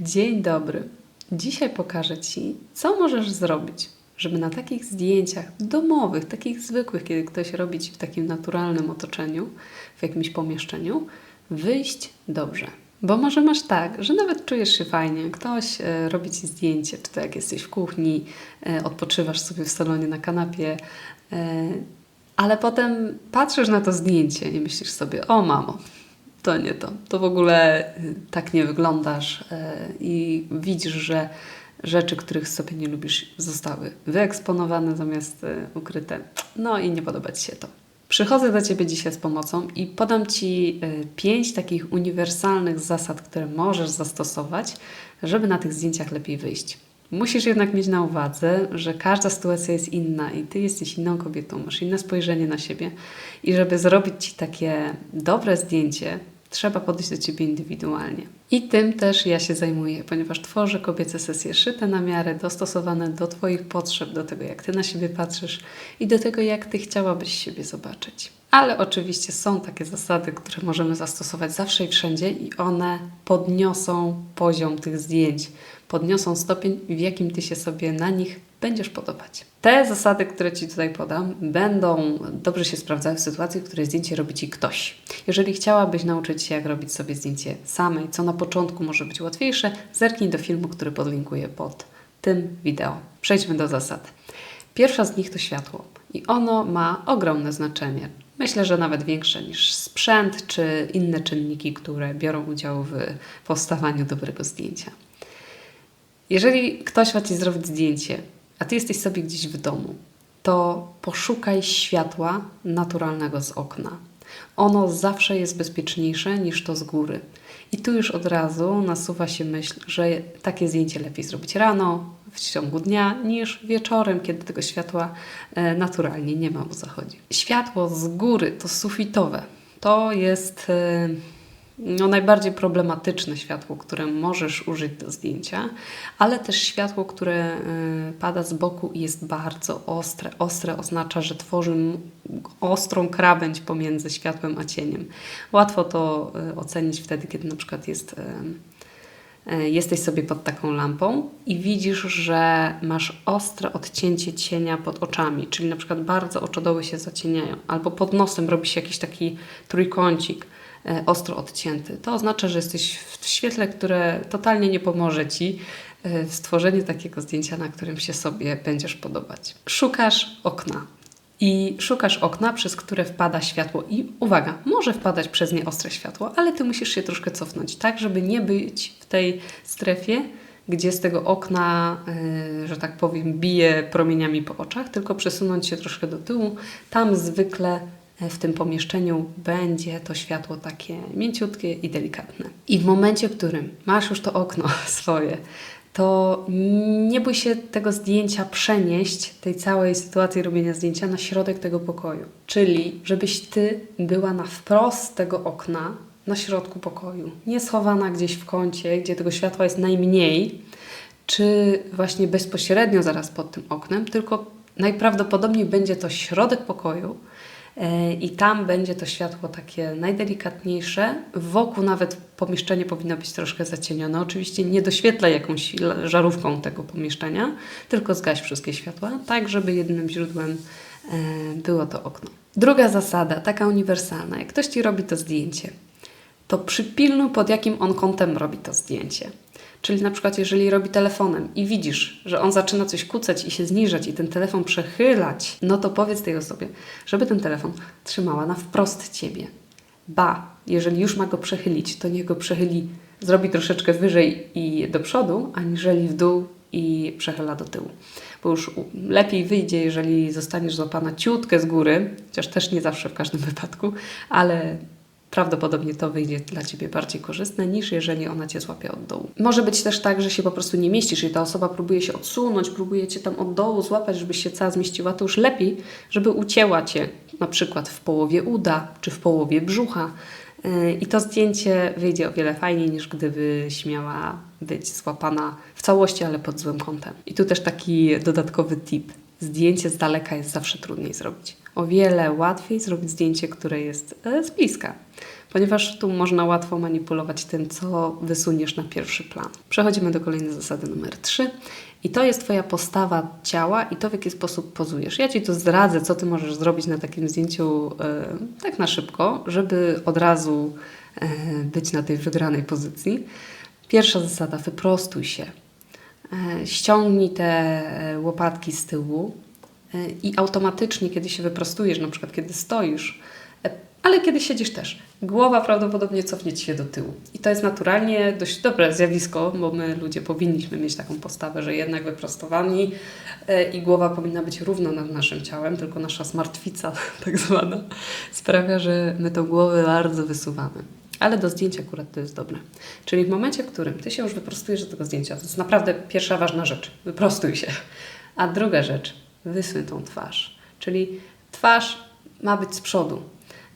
Dzień dobry. Dzisiaj pokażę Ci, co możesz zrobić, żeby na takich zdjęciach domowych, takich zwykłych, kiedy ktoś robi Ci w takim naturalnym otoczeniu, w jakimś pomieszczeniu, wyjść dobrze. Bo może masz tak, że nawet czujesz się fajnie, ktoś e, robi Ci zdjęcie, czy to jak jesteś w kuchni, e, odpoczywasz sobie w salonie na kanapie, e, ale potem patrzysz na to zdjęcie i myślisz sobie, o mamo, to nie to. To w ogóle y, tak nie wyglądasz y, i widzisz, że rzeczy, których sobie nie lubisz, zostały wyeksponowane zamiast y, ukryte. No i nie podoba Ci się to. Przychodzę do Ciebie dzisiaj z pomocą i podam Ci pięć takich uniwersalnych zasad, które możesz zastosować, żeby na tych zdjęciach lepiej wyjść. Musisz jednak mieć na uwadze, że każda sytuacja jest inna i ty jesteś inną kobietą, masz inne spojrzenie na siebie i żeby zrobić ci takie dobre zdjęcie, trzeba podejść do ciebie indywidualnie. I tym też ja się zajmuję, ponieważ tworzę kobiece sesje szyte na miarę, dostosowane do Twoich potrzeb, do tego, jak Ty na siebie patrzysz i do tego, jak Ty chciałabyś siebie zobaczyć. Ale oczywiście są takie zasady, które możemy zastosować zawsze i wszędzie, i one podniosą poziom tych zdjęć, podniosą stopień, w jakim Ty się sobie na nich będziesz podobać. Te zasady, które Ci tutaj podam, będą dobrze się sprawdzały w sytuacji, w której zdjęcie robi Ci ktoś. Jeżeli chciałabyś nauczyć się, jak robić sobie zdjęcie samej, co na początku może być łatwiejsze, zerknij do filmu, który podlinkuję pod tym wideo. Przejdźmy do zasad. Pierwsza z nich to światło i ono ma ogromne znaczenie. Myślę, że nawet większe niż sprzęt czy inne czynniki, które biorą udział w powstawaniu dobrego zdjęcia. Jeżeli ktoś ma Ci zrobić zdjęcie, a Ty jesteś sobie gdzieś w domu, to poszukaj światła naturalnego z okna. Ono zawsze jest bezpieczniejsze niż to z góry. I tu już od razu nasuwa się myśl, że takie zdjęcie lepiej zrobić rano, w ciągu dnia, niż wieczorem, kiedy tego światła e, naturalnie nie ma o zachodzie. Światło z góry to sufitowe. To jest e, no, najbardziej problematyczne światło, które możesz użyć do zdjęcia, ale też światło, które y, pada z boku i jest bardzo ostre. Ostre oznacza, że tworzy ostrą krawędź pomiędzy światłem a cieniem. Łatwo to y, ocenić wtedy, kiedy na przykład jest y, jesteś sobie pod taką lampą i widzisz, że masz ostre odcięcie cienia pod oczami, czyli na przykład bardzo oczodoły się zacieniają, albo pod nosem robi się jakiś taki trójkącik. E, ostro odcięty. To oznacza, że jesteś w świetle, które totalnie nie pomoże Ci e, w stworzeniu takiego zdjęcia, na którym się sobie będziesz podobać. Szukasz okna. I szukasz okna, przez które wpada światło. I uwaga, może wpadać przez nie ostre światło, ale ty musisz się troszkę cofnąć, tak, żeby nie być w tej strefie, gdzie z tego okna, yy, że tak powiem, bije promieniami po oczach, tylko przesunąć się troszkę do tyłu. Tam zwykle w tym pomieszczeniu będzie to światło takie mięciutkie i delikatne. I w momencie, w którym masz już to okno swoje, to nie bój się tego zdjęcia przenieść, tej całej sytuacji robienia zdjęcia na środek tego pokoju. Czyli, żebyś ty była na wprost tego okna, na środku pokoju, nie schowana gdzieś w kącie, gdzie tego światła jest najmniej, czy właśnie bezpośrednio zaraz pod tym oknem, tylko najprawdopodobniej będzie to środek pokoju, i tam będzie to światło takie najdelikatniejsze. Wokół nawet pomieszczenie powinno być troszkę zacienione. Oczywiście nie doświetlaj jakąś żarówką tego pomieszczenia, tylko zgaś wszystkie światła, tak żeby jedynym źródłem e, było to okno. Druga zasada, taka uniwersalna. Jak ktoś Ci robi to zdjęcie, to przypilnuj pod jakim on kątem robi to zdjęcie. Czyli na przykład, jeżeli robi telefonem i widzisz, że on zaczyna coś kucać i się zniżać i ten telefon przechylać, no to powiedz tej osobie, żeby ten telefon trzymała na wprost ciebie. Ba, jeżeli już ma go przechylić, to niech go przechyli, zrobi troszeczkę wyżej i do przodu, aniżeli w dół i przechyla do tyłu. Bo już lepiej wyjdzie, jeżeli zostaniesz złapana ciutkę z góry, chociaż też nie zawsze w każdym wypadku, ale prawdopodobnie to wyjdzie dla Ciebie bardziej korzystne niż jeżeli ona Cię złapie od dołu. Może być też tak, że się po prostu nie mieścisz i ta osoba próbuje się odsunąć, próbuje Cię tam od dołu złapać, żebyś się cała zmieściła, to już lepiej, żeby ucięła Cię na przykład w połowie uda czy w połowie brzucha yy, i to zdjęcie wyjdzie o wiele fajniej niż gdyby śmiała być złapana w całości, ale pod złym kątem. I tu też taki dodatkowy tip. Zdjęcie z daleka jest zawsze trudniej zrobić. O wiele łatwiej zrobić zdjęcie, które jest e, z bliska ponieważ tu można łatwo manipulować tym, co wysuniesz na pierwszy plan. Przechodzimy do kolejnej zasady numer 3. I to jest Twoja postawa ciała i to, w jaki sposób pozujesz. Ja Ci tu zdradzę, co Ty możesz zrobić na takim zdjęciu e, tak na szybko, żeby od razu e, być na tej wygranej pozycji. Pierwsza zasada, wyprostuj się. Ściągnij te łopatki z tyłu i automatycznie, kiedy się wyprostujesz, na przykład kiedy stoisz, e, ale kiedy siedzisz też, głowa prawdopodobnie cofnie Ci się do tyłu. I to jest naturalnie dość dobre zjawisko, bo my ludzie powinniśmy mieć taką postawę, że jednak wyprostowani e, i głowa powinna być równo nad naszym ciałem, tylko nasza smartwica tak zwana sprawia, że my tą głowę bardzo wysuwamy. Ale do zdjęcia akurat to jest dobre. Czyli w momencie, w którym Ty się już wyprostujesz do tego zdjęcia, to jest naprawdę pierwsza ważna rzecz. Wyprostuj się. A druga rzecz, wysuń tą twarz. Czyli twarz ma być z przodu.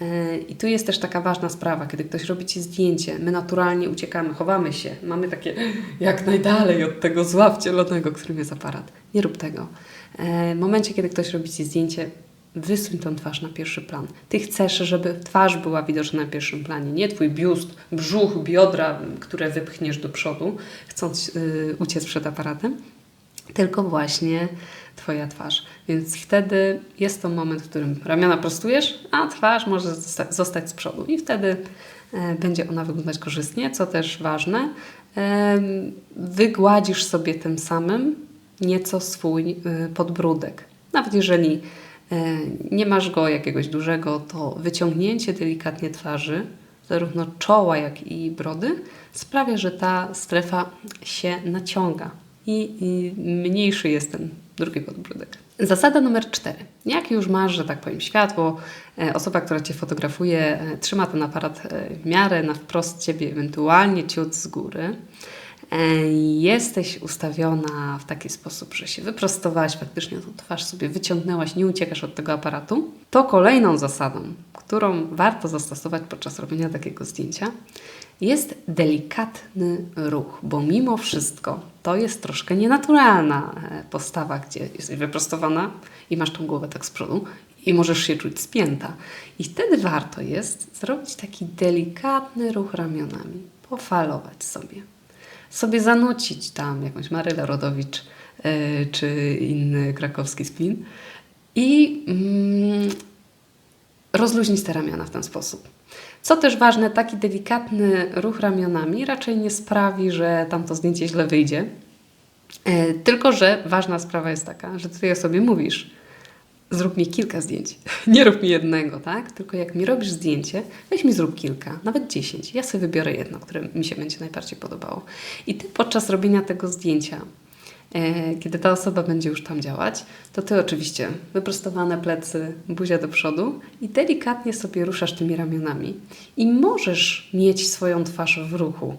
Yy, I tu jest też taka ważna sprawa, kiedy ktoś robi Ci zdjęcie, my naturalnie uciekamy, chowamy się, mamy takie jak najdalej od tego zła wcielonego, którym jest aparat. Nie rób tego. Yy, W momencie, kiedy ktoś robi Ci zdjęcie, wysuń tą twarz na pierwszy plan. Ty chcesz, żeby twarz była widoczna na pierwszym planie, nie Twój biust, brzuch, biodra, które wypchniesz do przodu, chcąc yy, uciec przed aparatem, tylko właśnie Twoja twarz. Więc wtedy jest to moment, w którym ramiona prostujesz, a twarz może zosta- zostać z przodu. I wtedy e, będzie ona wyglądać korzystnie, co też ważne. em, wygładzisz sobie tym samym nieco swój e, podbródek. Nawet jeżeli e, nie masz go jakiegoś dużego, to wyciągnięcie delikatnie twarzy, zarówno czoła, jak i brody, sprawia, że ta strefa się naciąga i, mniejszy jest ten drugi podbródek. Zasada numer cztery. Jak już masz, że tak powiem, światło, e, osoba, która Cię fotografuje, e, trzyma ten aparat e, w miarę na wprost Ciebie, ewentualnie ciut z góry, jesteś ustawiona w taki sposób, że się wyprostowałaś, faktycznie tą twarz sobie wyciągnęłaś, nie uciekasz od tego aparatu, to kolejną zasadą, którą warto zastosować podczas robienia takiego zdjęcia, jest delikatny ruch, bo mimo wszystko to jest troszkę nienaturalna e, postawa, gdzie jesteś wyprostowana i masz tą głowę tak z przodu i możesz się czuć spięta. I wtedy warto jest zrobić taki delikatny ruch ramionami, pofalować sobie, sobie zanucić tam jakąś Marylę Rodowicz e, czy inny krakowski spin i mm, rozluźnić te ramiona w ten sposób. Co też ważne, taki delikatny ruch ramionami raczej nie sprawi, że tamto zdjęcie źle wyjdzie. E, Tylko, że ważna sprawa jest taka, że ty sobie mówisz, zrób mi kilka zdjęć. Nie rób mi jednego, tak? Tylko jak mi robisz zdjęcie, weź mi zrób kilka, nawet dziesięć. Ja sobie wybiorę jedno, które mi się będzie najbardziej podobało. I ty podczas robienia tego zdjęcia, kiedy ta osoba będzie już tam działać, to ty oczywiście wyprostowane plecy, buzia do przodu i delikatnie sobie ruszasz tymi ramionami. I możesz mieć swoją twarz w ruchu.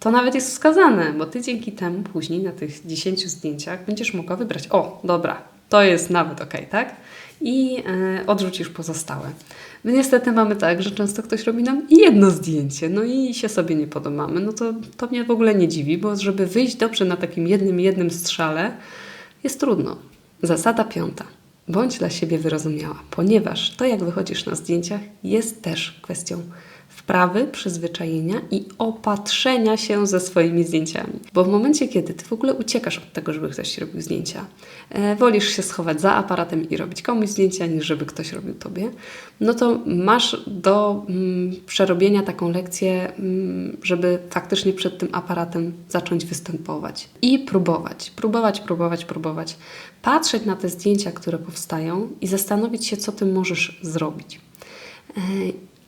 To nawet jest wskazane, bo ty dzięki temu później na tych 10 zdjęciach będziesz mogła wybrać, o, dobra, to jest nawet ok, tak? I e, odrzucisz pozostałe. My niestety mamy tak, że często ktoś robi nam jedno zdjęcie, no i się sobie nie podobamy. No to, to mnie w ogóle nie dziwi, bo żeby wyjść dobrze na takim jednym, jednym strzale, jest trudno. Zasada piąta. Bądź dla siebie wyrozumiała, ponieważ to, jak wychodzisz na zdjęciach, jest też kwestią wprawy, przyzwyczajenia i opatrzenia się ze swoimi zdjęciami. Bo w momencie, kiedy ty w ogóle uciekasz od tego, żeby ktoś robił zdjęcia, e, wolisz się schować za aparatem i robić komuś zdjęcia, niż żeby ktoś robił tobie, no to masz do mm, przerobienia taką lekcję, mm, żeby faktycznie przed tym aparatem zacząć występować i próbować, próbować, próbować, próbować, patrzeć na te zdjęcia, które powstają i zastanowić się, co ty możesz zrobić.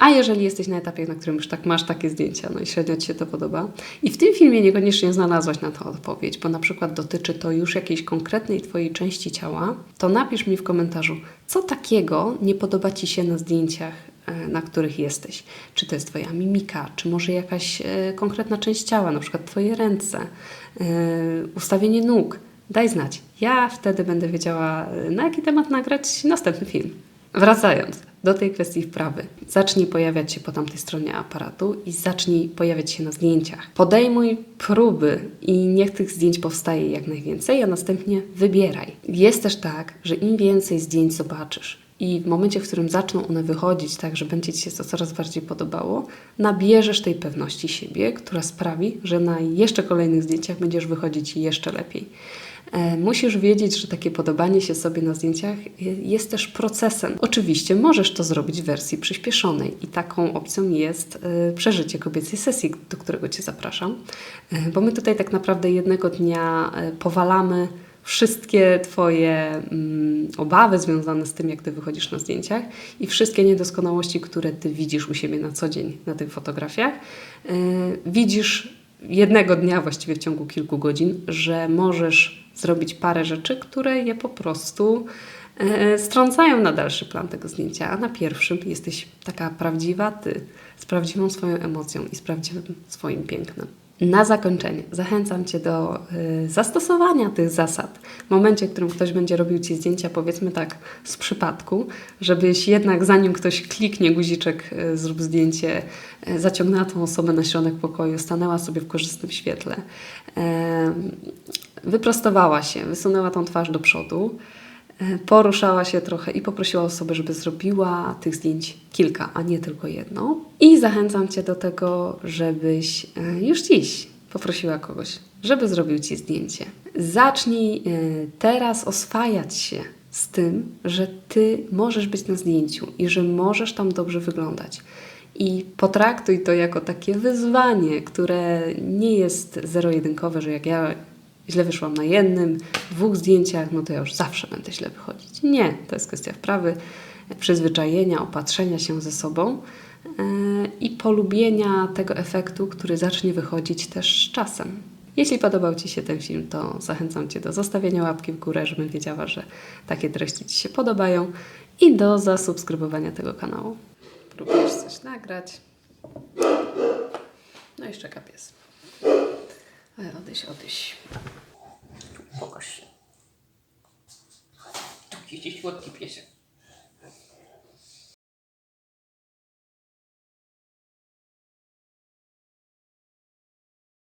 A jeżeli jesteś na etapie, na którym już tak masz takie zdjęcia, no i średnio Ci się to podoba, i w tym filmie niekoniecznie znalazłaś na to odpowiedź, bo na przykład dotyczy to już jakiejś konkretnej Twojej części ciała, to napisz mi w komentarzu, co takiego nie podoba Ci się na zdjęciach, e, na których jesteś. Czy to jest Twoja mimika, czy może jakaś e, konkretna część ciała, na przykład Twoje ręce, e, ustawienie nóg. Daj znać. Ja wtedy będę wiedziała, na jaki temat nagrać następny film. Wracając do tej kwestii wprawy, zacznij pojawiać się po tamtej stronie aparatu i zacznij pojawiać się na zdjęciach. Podejmuj próby i niech tych zdjęć powstaje jak najwięcej, a następnie wybieraj. Jest też tak, że im więcej zdjęć zobaczysz, I w momencie, w którym zaczną one wychodzić, tak, że będzie Ci się to coraz bardziej podobało, nabierzesz tej pewności siebie, która sprawi, że na jeszcze kolejnych zdjęciach będziesz wychodzić jeszcze lepiej. E, Musisz wiedzieć, że takie podobanie się sobie na zdjęciach jest też procesem. Oczywiście możesz to zrobić w wersji przyspieszonej i taką opcją jest e, przeżycie kobiecej sesji, do którego Cię zapraszam, E, bo my tutaj tak naprawdę jednego dnia powalamy wszystkie Twoje mm, obawy związane z tym, jak Ty wychodzisz na zdjęciach i wszystkie niedoskonałości, które Ty widzisz u siebie na co dzień na tych fotografiach, widzisz jednego dnia, właściwie w ciągu kilku godzin, że możesz zrobić parę rzeczy, które je po prostu e, strącają na dalszy plan tego zdjęcia, a na pierwszym jesteś taka prawdziwa Ty, z prawdziwą swoją emocją i z prawdziwym swoim pięknem. Na zakończenie zachęcam Cię do y, zastosowania tych zasad. W momencie, w którym ktoś będzie robił Ci zdjęcia, powiedzmy tak, z przypadku, żebyś jednak zanim ktoś kliknie guziczek y, zrób zdjęcie, zaciągnęła tą osobę na środek pokoju, stanęła sobie w korzystnym świetle, wyprostowała się, wysunęła tą twarz do przodu, e, poruszała się trochę i poprosiła osobę, żeby zrobiła tych zdjęć kilka, a nie tylko jedno. I zachęcam Cię do tego, żebyś e, już dziś poprosiła kogoś, żeby zrobił Ci zdjęcie. Zacznij e, teraz oswajać się z tym, że Ty możesz być na zdjęciu i że możesz tam dobrze wyglądać. I potraktuj to jako takie wyzwanie, które nie jest zero-jedynkowe, że jak ja źle wyszłam na jednym, dwóch zdjęciach, no to ja już zawsze będę źle wychodzić. Nie, to jest kwestia wprawy, przyzwyczajenia, opatrzenia się ze sobą yy, i polubienia tego efektu, który zacznie wychodzić też z czasem. Jeśli podobał Ci się ten film, to zachęcam Cię do zostawienia łapki w górę, żebym wiedziała, że takie treści Ci się podobają i do zasubskrybowania tego kanału. Próbujesz coś nagrać. No i szczeka pies. Ale odejdź, odejdź. Pokaż się. Taki słodki piesek.